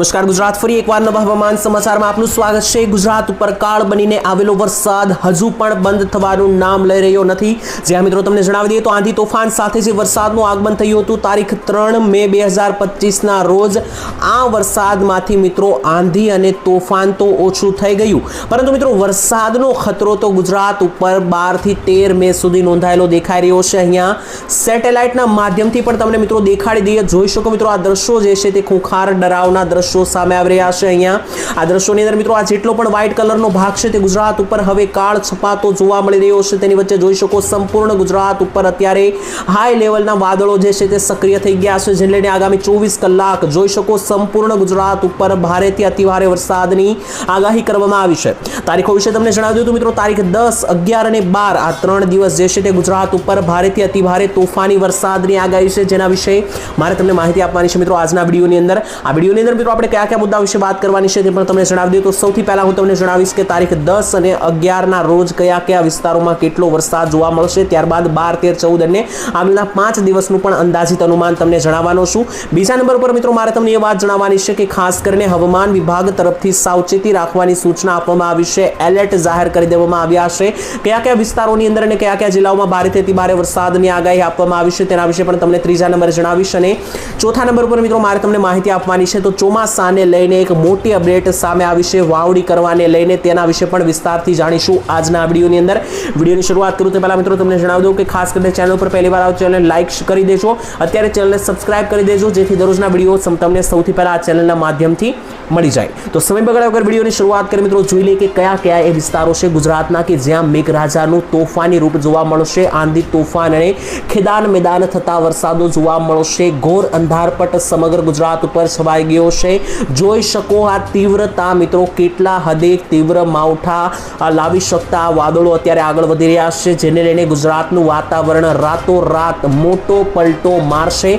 નમસ્કાર, ગુજરાત ફરી એકવાર નવા હવામાન સમાચારમાં આપનું સ્વાગત છે. ગુજરાત ઉપર કાળ બનીને આવેલો વરસાદ હજુ પણ બંધ થવાનું નામ લઈ રહ્યો નથી. જ્યાં મિત્રો તમને જણાવી દઈએ તો આંધી તોફાન સાથે જે વરસાદનું આગમન થયું હતું તારીખ ત્રણ મે બે હજાર પચીસના રોજ, આ વરસાદમાંથી મિત્રો આંધી અને તોફાન તો ઓછું થઈ ગયું. પરંતુ મિત્રો વરસાદનો ખતરો તો ગુજરાત ઉપર બારથી તેર મે સુધી નોંધાયેલો દેખાઈ રહ્યો છે. અહીંયા સેટેલાઇટના માધ્યમથી પણ તમને મિત્રો દેખાડી દઈએ. જોઈ શકો મિત્રો આ દ્રશ્યો જે છે તે ખૂંખાર ડરાવના દ્રશ્યો સામે આવી રહ્યા છે અહીંયા. આ દ્રશ્યોની અંદર મિત્રો આ જેટલો પણ વ્હાઇટ કલરનો ભાગ છે તે ગુજરાત ઉપર હવે કાળ છપાતો જોવા મળી રહ્યો છે. તેની વચ્ચે જોઈ શકો સંપૂર્ણ ગુજરાત ઉપર અત્યારે હાઈ લેવલના વાદળો જે છે તે સક્રિય થઈ ગયા છે, જેને લઈને આગામી ચોવીસ કલાક જોઈ શકો સંપૂર્ણ ગુજરાત ઉપર ભારેથી અતિભારે વરસાદની આગાહી કરવામાં આવી છે. તારીખો વિશે તમને જણાવી દઉં મિત્રો તારીખ દસ, અગિયાર અને બાર આ ત્રણ દિવસ જે છે તે ગુજરાત ઉપર ભારેથી અતિભારે તોફાની વરસાદની આગાહી છે. જેના વિશે મારે તમને માહિતી આપવાની છે મિત્રો આજના વિડીયોની અંદર. આ વિડીયોની અંદર મિત્રો આપણે કયા કયા મુદ્દા વિશે વાત કરવાની છે તે પણ તમને જણાવી દઉં તો સૌથી પહેલા હું તમને જણાવીશ કે તારીખ દસ અને અગિયારના રોજ કયા કયા વિસ્તારોમાં કેટલો વરસાદ જોવા મળશે. ત્યારબાદ બાર, તેર, ચૌદ અને આગળના પાંચ દિવસનું પણ અંદાજિત અનુમાન તમને જણાવવાનો છું. બીજા નંબર પર મિત્રો મારે તમને એ વાત જણાવવાની છે કે ખાસ કરીને હવામાન વિભાગ તરફથી સાવચેતી રાખવાની સૂચના આપવામાં આવી છે. એલર્ટ જાહેર કરી દેવામાં આવ્યા છે. કયા કયા વિસ્તારોની અંદર અને કયા કયા જિલ્લાઓમાં ભારેથી અતિ ભારે વરસાદની આગાહી આપવામાં આવી છે તેના વિશે પણ તમને ત્રીજા નંબરે જણાવીશ અને ચોથા નંબર પર મિત્રો મારે તમને માહિતી આપવાની છે. તો ચોમાસાને લઈને એક મોટી અપડેટ સામે આવી છે. વાવડી કરવાને લઈને તેના વિશે પણ વિસ્તારથી જાણીશું આજના વિડીયોની અંદર. વિડીયોની શરૂઆત કરું તે પહેલા મિત્રો તમને જણાવી દઉં કે ખાસ કરીને ચેનલ પર પહેલી વાર આવો ચેનલ લાઇક કરી દેજો. અત્યારે ચેનલને સબસ્ક્રાઇબ કરી દેજો, જેથી દરરોજના વીડિયો તમને સૌથી પહેલાં આ ચેનલના માધ્યમથી મળી જાય. તો સમય બગાડ્યા વગર વિડીયોની શરૂઆત કરી મિત્રો, જોઈ લઈએ કે કયા કયા એ વિસ્તારો છે ગુજરાતના કે જ્યાં મેઘરાજાનું તોફાની રૂપ જોવા મળશે. આંધી તોફાન અને ખેદાન મેદાન થતા વરસાદો જોવા મળશે. ઘોર અંધારપટ સમગ્ર ગુજરાત ઉપર છવાઈ ગયો છે. જોઈ શકો આ તીવ્રતા, મિત્રો. કેટલા હદે તીવ્ર માવઠા લાવી શકતા વાદળો અત્યારે આગળ વધી રહ્યા છે, જેને લઈને ગુજરાતનું વાતાવરણ રાતોરાત મોટો પલટો મારશે.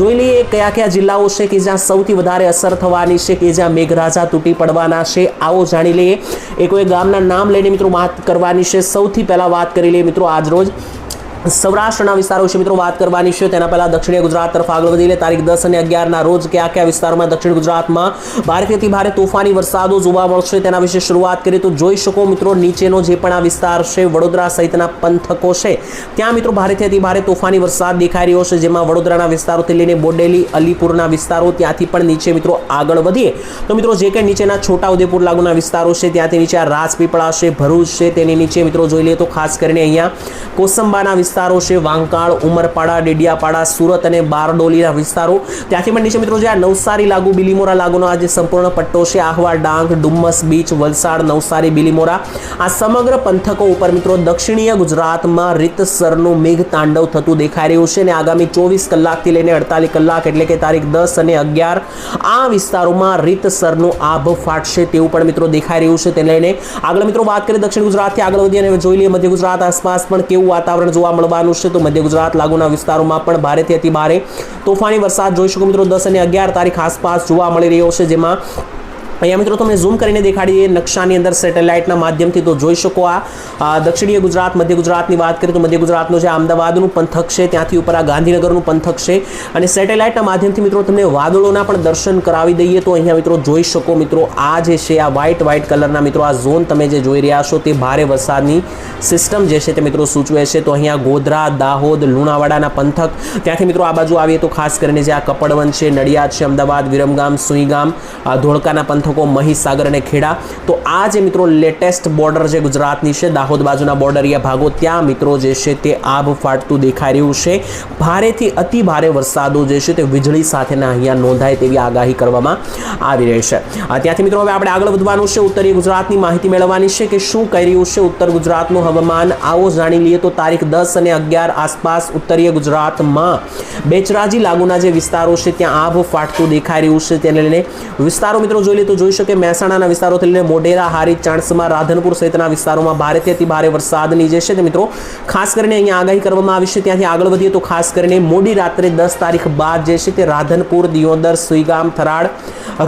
જોઈ લઈએ કયા કયા જિલ્લાઓ છે કે જ્યાં સૌથી વધારે અસર થવાની છે, કે જ્યાં મેઘરાજા તૂટી પડવાના છે, આવો જાણી લઈએ. એ કોઈ ગામના નામ લઈને મિત્રો વાત કરવાની છે. સૌથી પહેલાં વાત કરી લઈએ મિત્રો આજરોજ સૌરાષ્ટ્રના વિસ્તારો વિશે મિત્રો વાત કરવાની છે. તેના પહેલા દક્ષિણીય ગુજરાત તરફ આગળ વધી તારીખ દસ અને અગિયારના રોજ કયા કયા વિસ્તારોમાં દક્ષિણ ગુજરાતમાં ભારેથી ભારે તોફાની, વરસાદો જોવા મળશે તેના વિશે શરૂઆત કરીએ તો જોઈ શકો મિત્રો નીચેનો જે પણ આ વિસ્તાર છે, વડોદરા સહિતના પંથકો છે. ત્યાં મિત્રો ભારેથી અતિ ભારે તોફાની, વરસાદ દેખાઈ રહ્યો છે. જેમાં વડોદરાના વિસ્તારોથી લઈને બોડેલી, અલીપુરના વિસ્તારો ત્યાંથી પણ નીચે મિત્રો આગળ વધીએ. તો મિત્રો જે કંઈ નીચેના છોટા ઉદેપુર લાગુના વિસ્તારો છે, ત્યાંથી નીચે આ રાજપીપળા છે, ભરૂચ છે, તેની નીચે મિત્રો જોઈ લઈએ તો ખાસ કરીને અહીંયા કોસંબાના વિસ્તારો છે વાંકાળ ઉમરપાડા, ડેડિયાપાડા, સુરત અને બારડોલીના વિસ્તારો. ત્યાંથી પણ નીચે મિત્રો જે આ નવસારી લાગુ, બિલીમોરા લાગુનો આ જે સંપૂર્ણ પટ્ટો છે, આહવા ડાંગ, ડુમ્મસ બીચ, વલસાડ, નવસારી, બિલીમોરા, આ સમગ્ર પંથકો ઉપર મિત્રો દક્ષિણીય ગુજરાતમાં રીતસરનું મેઘ તાંડવ થતું દેખાઈ રહ્યું છે અને આગામી ચોવીસ કલાકથી લઈને અડતાલીસ કલાક એટલે કે તારીખ દસ અને અગિયાર આ વિસ્તારોમાં રીતસરનું આભ ફાટશે તેવું પણ મિત્રો દેખાઈ રહ્યું છે. તેને લઈને આગળ મિત્રો વાત કરીએ દક્ષિણ ગુજરાતથી. આગળ વધી અને જોઈ લઈએ મધ્ય ગુજરાત આસપાસ પણ કેવું વાતાવરણ જોવા મળવાનું છે તો મધ્ય ગુજરાત લાગુના વિસ્તારોમાં પણ ભારેથી અતિ ભારે તોફાની વરસાદ જોઈ શકો મિત્રો દસ અને અગિયાર તારીખ આસપાસ જોવા મળી રહ્યો છે, જેમાં અહીંયા મિત્રો તમને ઝૂમ કરીને દેખાડીએ. નકશાની અંદર સેટેલાઇટના માધ્યમથી તો જોઈ શકો આ. દક્ષિણીય ગુજરાત, મધ્ય ગુજરાતની વાત કરીએ તો મધ્ય ગુજરાતનું જે અમદાવાદનું પંથક છે, ત્યાંથી ઉપર આ ગાંધીનગરનું પંથક છે. અને સેટેલાઇટના માધ્યમથી મિત્રો તમને વાદળોના પણ દર્શન કરાવી દઈએ તો અહીંયા મિત્રો જોઈ શકો મિત્રો આ જે છે, આ વ્હાઇટ વ્હાઇટ કલરના મિત્રો આ ઝોન તમે જે જોઈ રહ્યા છો તે ભારે વરસાદની સિસ્ટમ જે છે તે મિત્રો સૂચવે છે. તો અહીંયા ગોધરા, દાહોદ, લુણાવાડાના પંથક. ત્યાંથી મિત્રો આ બાજુ આવીએ તો ખાસ કરીને જે આ કપડવન છે, નડિયાદ છે, અમદાવાદ, વિરમગામ, સુઈગામ ધોળકાના પંથકો મહીસાગર અને ખેડા. તો આ જે મિત્રો લેટેસ્ટ બોર્ડર જે ગુજરાતની છે, દાહોદ બાજુના બોર્ડરિયા ભાગો, ત્યાં મિત્રો જે છે તે આભ ફાટતું દેખાઈ રહ્યું છે. ભારેથી અતિ ભારે વરસાદો જે છે તે વીજળી સાથેના અહીંયા નોંધાય તેવી આગાહી કરવામાં આવી રહી છે. ત્યાંથી મિત્રો હવે આપણે આગળ વધવાનું છે, ઉત્તરીય ગુજરાતની માહિતી મેળવવાની છે કે શું કહી રહ્યું છે ઉત્તર ગુજરાતનું હવામાન. આવો જાણી લઈએ તો તારીખ દસ અને અગિયાર આસપાસ ઉત્તરીય ગુજરાતમાં બેચરાજી લાગુના જે વિસ્તારો છે, ત્યાં આભ ફાટતું દેખાઈ રહ્યું છે. તેને લઈને વિસ્તારો મિત્રો જોઈ લઈએ તો જોઈ શકે મહેસાણાના વિસ્તારોથી લઈને મોઢેરા હારી ચાણસમા, રાધનપુર સહિતના વિસ્તારોમાં ભારેથી અતિ ભારે વરસાદની જે છે તે મિત્રો, ખાસ કરીને અહીંયા આગાહી કરવામાં આવી છે. ત્યાંથી આગળ વધીએ તો ખાસ કરીને મોડી રાત્રે દસ તારીખ બાદ જે છે તે રાધનપુર, દિયોદર, સુઈગામ, થરાડ,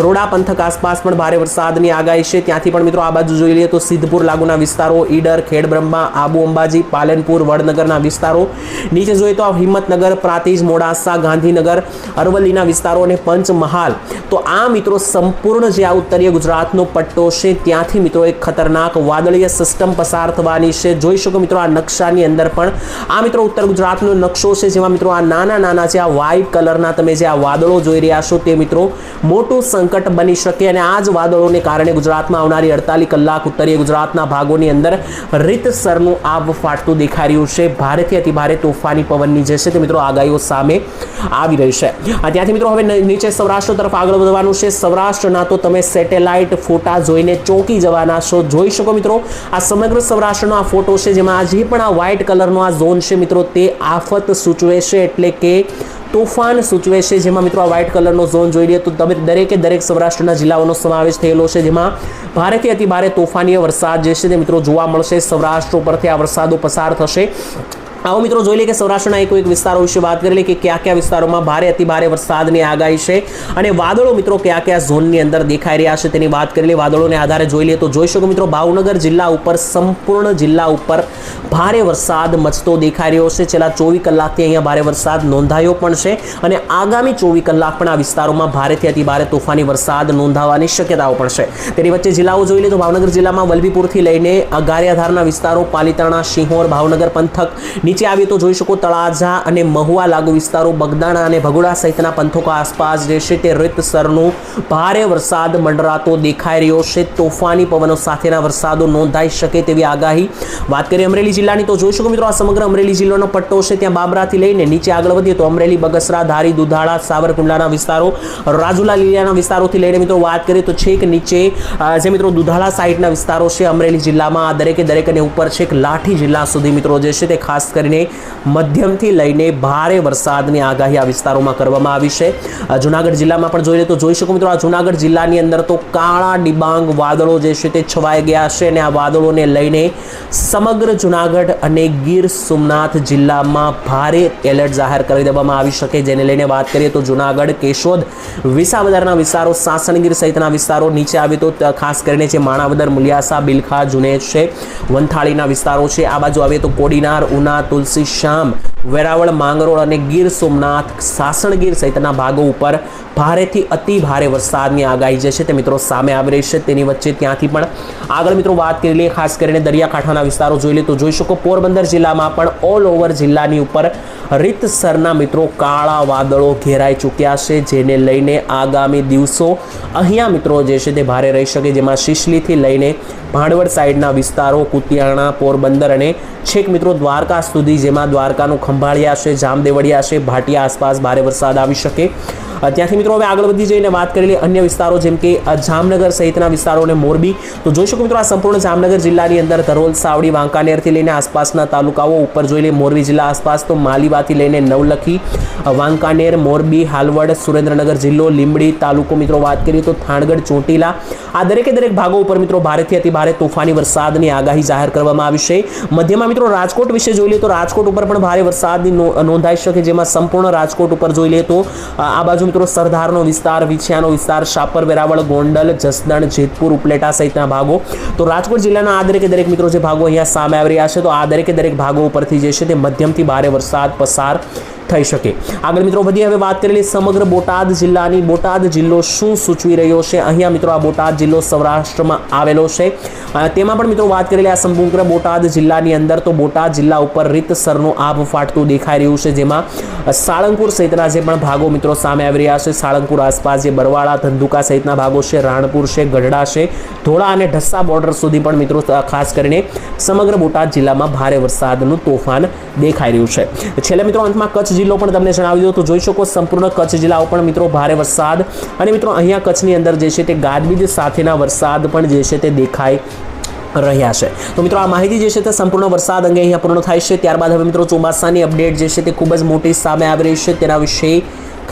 રોડા પંથક આસપાસ પણ ભારે વરસાદની આગાહી છે. ત્યાંથી પણ મિત્રો આ બાજુ જોઈ લઈએ તો સિદ્ધપુર લાગુના વિસ્તારો, ઈડર, ખેડબ્રહ્મા, આબુ અંબાજી, પાલનપુર, વડનગરના વિસ્તારો. નીચે જોઈએ તો હિંમતનગર, પ્રાતિજ, મોડાસા, ગાંધીનગર, અરવલ્લીના વિસ્તારો અને પંચમહાલ. તો આ મિત્રો સંપૂર્ણ જે આ ઉત્તરીય ગુજરાતનો પટ્ટો છે. ત્યાંથી મિત્રો એક ખતરનાક વાદળીય સિસ્ટમ પસાર થવાની છે. જોઈ શકો મિત્રો આ નકશાની અંદર પણ આ મિત્રો ઉત્તર ગુજરાતનો નકશો છે. જેમાં મિત્રો આ નાના નાના જે આ વ્હાઇટ કલરના તમે જે આ વાદળો જોઈ રહ્યા છો તે મિત્રો મોટું સંકટ બની શકે અને આ જ વાદળોને કારણે ગુજરાતમાં આવનારી અડતાલીસ કલાક ઉત્તરીય ગુજરાતના ભાગોની અંદર રીતસરનું આબ ફાટતું દેખાઈ રહ્યું છે. ભારેથી અતિ ભારે તોફાની પવનની જે છે તે મિત્રો આગાહીઓ સામે આવી રહી છે. ત્યાંથી મિત્રો હવે નીચે સૌરાષ્ટ્ર તરફ આગળ વધવાનું છે. સૌરાષ્ટ્રના તો તમે સેટેલાઇટ ફોટા જોઈને ચોંકી જવાના છો. જોઈ શકો મિત્રો, આ સમગ્ર સૌરાષ્ટ્રનો આ ફોટો છે, જેમાં આજે પણ આ વ્હાઇટ કલરનો આ ઝોન છે મિત્રો. તે આફત સૂચવે છે એટલે કે તોફાન સૂચવે છે. જેમાં મિત્રો આ વ્હાઇટ કલરનો ઝોન જોઈ લઈએ તો તમે દરેકે દરેક સૌરાષ્ટ્રના જિલ્લાઓનો સમાવેશ થયેલો છે. જેમાં ભારેથી અતિભારે તોફાનીય વરસાદ જે છે તે મિત્રો જોવા મળશે. સૌરાષ્ટ્ર ઉપરથી આ વરસાદો પસાર થશે. આવો મિત્રો જોઈ લઈએ કે સૌરાષ્ટ્રના એક વિસ્તારો વિશે વાત કરી લઈએ કે કયા કયા વિસ્તારોમાં ભારે અતિ ભારે વરસાદની આગાહી છે અને વાદળો મિત્રો કયા કયા ઝોનની અંદર દેખાઈ રહ્યા છે તેની વાત કરી લઈએ. વાદળોને આધારે જોઈ લઈએ તો જોઈ શકો મિત્રો ભાવનગર જિલ્લા ઉપર સંપૂર્ણ જિલ્લા ઉપર ભારે વરસાદ મચતો દેખાઈ રહ્યો છે. છેલ્લા ચોવીસ કલાકથી અહીંયા ભારે વરસાદ નોંધાયો પણ છે અને આગામી ચોવીસ કલાક પણ આ વિસ્તારોમાં ભારેથી અતિ ભારે તોફાની વરસાદ નોંધાવાની શક્યતાઓ પણ છે. તેની વચ્ચે જિલ્લાઓ જોઈ લઈએ તો ભાવનગર જિલ્લામાં વલભીપુરથી લઈને ગારિયાધારના વિસ્તારો, પાલિતાણા સિંહોર ભાવનગર, પંથક નીચે આવીએ તો જોઈ શકો તળાજા અને મહુવા લાગુ વિસ્તારો, બગદાણા અને ભગોડા સહિતના પંથકો આસપાસ જે છે તે રીતસરનું ભારે વરસાદ મંડરાતો દેખાઈ રહ્યો છે. તોફાની પવનો સાથેના વરસાદો નોંધાઈ શકે તેવી આગાહી વાત કરીએ અમરેલી જિલ્લાની તો જોઈ શકો મિત્રો આ સમગ્ર અમરેલી જિલ્લાનો પટ્ટો છે. ત્યાં બાબરાથી લઈને નીચે આગળ વધીએ તો અમરેલી, બગસરા, ધારી, દુધાળા, સાવરકુંડલાના વિસ્તારો, રાજુલા, લીલિયાના વિસ્તારોથી લઈને મિત્રો વાત કરીએ તો છેક નીચે જે મિત્રો દુધાળા સાઈડના વિસ્તારો છે અમરેલી જિલ્લામાં, આ દરેકે દરેક અને ઉપર છેક લાઠી જિલ્લા સુધી મિત્રો જે છે તે ખાસ કરીને મધ્યમથી લઈને ભારે વરસાદની આગાહી આ વિસ્તારોમાં કરવામાં આવી છે. જૂનાગઢ જિલ્લામાં પણ જોઈએ તો જોઈ શકો મિત્રો, આ જુનાગઢ જિલ્લાની અંદર તો કાળા ડિબાંગ વાદળો જે છે તે છવાઈ ગયા છે અને આ વાદળોને લઈને સમગ્ર જુનાગઢ અને ગીર સોમનાથ જિલ્લામાં ભારે એલર્ટ જાહેર કરી દેવામાં આવી શકે. જેને લઈને વાત કરીએ તો જુનાગઢ, કેશોદ, વિસાવદરના વિસ્તારો, સાસણગીર સહિતના વિસ્તારો નીચે આવે તો ખાસ કરીને જે માણાવદર, મુલિયાસા, બિલખા જુનેજ છે, વંથાળીના વિસ્તારો છે. આ બાજુ આવે તો કોડીનાર, ઉના તુલસી શ્યામ વેરાવળ, માંગરોળ અને ગીર સોમનાથ સાસણગીર સહિતના ભાગો ઉપર ભારેથી અતિ ભારે વરસાદની આગાહી જે છે તે મિત્રો સામે આવી રહી છે. તેની વચ્ચે ત્યાંથી પણ આગળ મિત્રો વાત કરી લઈએ, ખાસ કરીને દરિયાકાંઠાના વિસ્તારો જોઈ લઈએ તો જોઈ શકો પોરબંદર જિલ્લામાં પણ ઓલ ઓવર જિલ્લાની ઉપર રીતસરના મિત્રો કાળા વાદળો ઘેરાઈ ચૂક્યા છે, જેને લઈને આગામી દિવસો અહીંયા મિત્રો જે છે તે ભારે રહી શકે. જેમાં શિશલીથી લઈને ભાંડવડ સાઈડના વિસ્તારો, કુતિયાણા, પોરબંદર અને છેક મિત્રો દ્વારકા સુધી, જેમાં દ્વારકાનું ખંભાળિયા છે જામદેવડિયા છે ભાટિયા આસપાસ ભારે વરસાદ આવી શકે. ત્યાંથી મિત્રો હવે આગળ વધી જઈને વાત કરી લઈએ અન્ય વિસ્તારો, જેમ કે જામનગર સહિતના વિસ્તારો અને મોરબી. તો જોઈ શકો મિત્રો આ સંપૂર્ણ જામનગર જિલ્લાની અંદર ધરોલ સાવડી, વાંકાનેરથી લઈને આસપાસના તાલુકાઓ, ઉપર જોઈ લઈએ મોરબી જિલ્લા આસપાસ, તો માલીવાથી લઈને નવલખી વાંકાનેર, મોરબી, હાલવડ, સુરેન્દ્રનગર જિલ્લો, લીંબડી તાલુકો મિત્રો વાત કરીએ તો થાણગઢ, ચોટીલા. આ દરેકે દરેક ભાગો ઉપર મિત્રો ભારેથી અતિ ભારે તોફાની વરસાદની આગાહી જાહેર કરવામાં આવી છે. મધ્યમાં મિત્રો રાજકોટ વિશે જોઈ લઈએ તો રાજકોટ ઉપર પણ ભારે વરસાદની નોંધાઈ શકે, જેમાં સંપૂર્ણ રાજકોટ ઉપર જોઈ લઈએ તો આ બાજુ મિત્રો, સરદારનો વિસ્તાર, વિછિયાનો વિસ્તાર, શાપર, વેરાવળ, ગોંડલ, જસદણ, જેતપુર, ઉપલેટા સહિતના ભાગો. તો રાજકોટ જિલ્લાના આ દરેકે દરેક મિત્રો જે ભાગો અહીંયા સામે આવી રહ્યા છે, તો આ દરેકે દરેક ભાગો ઉપરથી જે છે તે મધ્યમથી ભારે વરસાદ પસાર થઈ શકે. આગળ મિત્રો વધી હવે વાત કરેલી સમગ્ર બોટાદ જિલ્લાની. બોટાદ જિલ્લો શું સૂચવી રહ્યો છે? અહીંયા મિત્રો, આ બોટાદ જિલ્લો સૌરાષ્ટ્રમાં આવેલો છે. તેમાં પણ મિત્રો વાત કરેલી આ સમગ્ર બોટાદ જિલ્લાની અંદર તો બોટાદ જિલ્લા ઉપર રીતસરનું આભ ફાટતું દેખાઈ રહ્યું છે, જેમાં સાળંગપુર સહિતના જે પણ ભાગો મિત્રો સામે આવી રહ્યા છે. સાળંગપુર આસપાસ જે બરવાળા, ધંધુકા સહિતના ભાગો છે, રાણપુર છે, ગઢડા છે, ધોળા અને ઢસ્સા બોર્ડર સુધી પણ મિત્રો ખાસ કરીને સમગ્ર બોટાદ જિલ્લામાં ભારે વરસાદનું તોફાન દેખાઈ રહ્યું છે. છેલ્લે મિત્રો, અંતમાં કચ્છ જિલ્લો પણ તમને જણાવી દઉં તો જોઈ શકો સંપૂર્ણ કચ્છ જિલ્લાઓ પણ મિત્રો ભારે વરસાદ. અને મિત્રો અહીંયા કચ્છની અંદર જે છે તે ગાજવીજ સાથેના વરસાદ પણ જે છે તે દેખાય રહ્યા છે. તો મિત્રો આ માહિતી જે છે તે સંપૂર્ણ વરસાદ અંગે અહીંયા પૂર્ણ થાય છે. ત્યારબાદ હવે મિત્રો ચોમાસાની અપડેટ જે છે તે ખૂબ જ મોટી સામે આવી રહી છે. તેના વિશે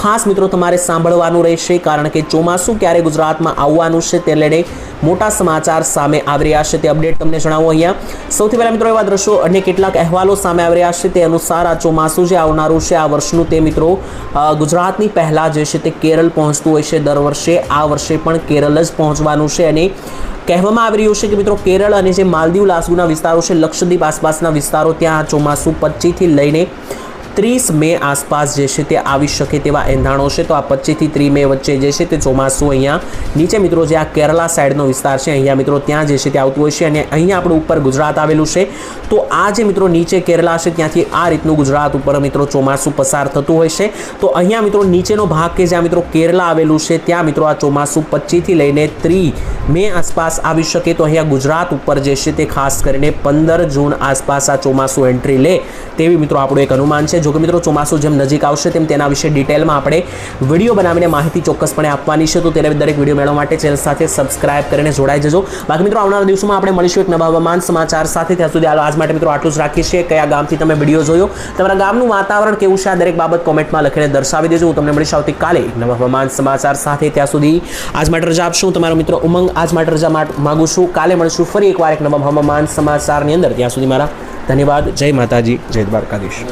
ખાસ મિત્રો તમારે સાંભળવાનું રહેશે, કારણ કે ચોમાસું ક્યારે ગુજરાતમાં આવવાનું છે તે લઈને મોટા સમાચાર સામે આવી રહ્યા છે તે અપડેટ તમને જણાવો અહીંયા. સૌથી પહેલાં મિત્રો એવા દ્રશ્યો અને કેટલાક અહેવાલો સામે આવી રહ્યા છે તે અનુસાર આ ચોમાસું જે આવનારું છે, આ વર્ષનું તે મિત્રો ગુજરાતની પહેલાં જે છે તે કેરળ પહોંચતું હોય છે દર વર્ષે, આ વર્ષે પણ કેરળ જ પહોંચવાનું છે અને કહેવામાં આવી રહ્યું છે કે મિત્રો કેરળ અને જે માલદીવ લાસુના વિસ્તારો છે, લક્ષદ્વીપ આસપાસના વિસ્તારો ત્યાં ચોમાસું પચીથી લઈને ત્રીસ મે આસપાસ જે છે તે આવી શકે તેવા એંધાણો છે. તો આ પચીસથી ત્રીસ મે વચ્ચે જે છે તે ચોમાસું અહીંયા નીચે મિત્રો જે આ કેરલા સાઈડનો વિસ્તાર છે, અહીંયા મિત્રો ત્યાં જે છે તે આવતું હોય છે અને અહીંયા આપણું ઉપર ગુજરાત આવેલું છે. તો આ જે મિત્રો નીચે કેરલા છે ત્યાંથી આ રીતનું ગુજરાત ઉપર મિત્રો ચોમાસું પસાર થતું હોય છે. તો અહીંયા મિત્રો નીચેનો ભાગ કે જ્યાં મિત્રો કેરલા આવેલું છે, ત્યાં મિત્રો આ ચોમાસું પચીસથી લઈને ત્રીસ મે આસપાસ આવી શકે. તો અહીંયા ગુજરાત ઉપર જે છે તે ખાસ કરીને પંદર જૂન આસપાસ આ ચોમાસું એન્ટ્રી લે તેવી મિત્રો આપણું એક અનુમાન છે. જો મિત્રો ચોમાસું જેમ નજીક આવશે તેમ તેના વિશે ડિટેલમાં આપણે વીડિયો બનાવીને માહિતી ચોક્કસપણે આપવાની છે. તો તેને દરેક વીડિયો મેળવવા માટે ચેનલ સાથે સબસ્ક્રાઇબ કરીને જોડાઈ જજો. બાકી મિત્રો આવનારા દિવસોમાં આપણે મળીશું એક નવા હવામાન સમાચાર સાથે. ત્યાં સુધી આજ માટે મિત્રો આટલું જ રાખીએ છીએ. કયા ગામથી તમે વીડિયો જોયો, તમારા ગામનું વાતાવરણ કેવું છે, આ દરેક બાબત કોમેન્ટમાં લખીને દર્શાવી દેજો. હું તમને મળીશ આવતીકાલે નવા હવામાન સમાચાર સાથે. ત્યાં સુધી આજ માટે રજા આપશું. તમારો મિત્રો ઉમંગ આજ માટે રજા માગું છું. કાલે મળીશું ફરી એકવાર એક નવા હવામાન સમાચારની અંદર. ત્યાં સુધી મારા ધન્યવાદ. જય માતાજી. જય દ્વારકાધીશ.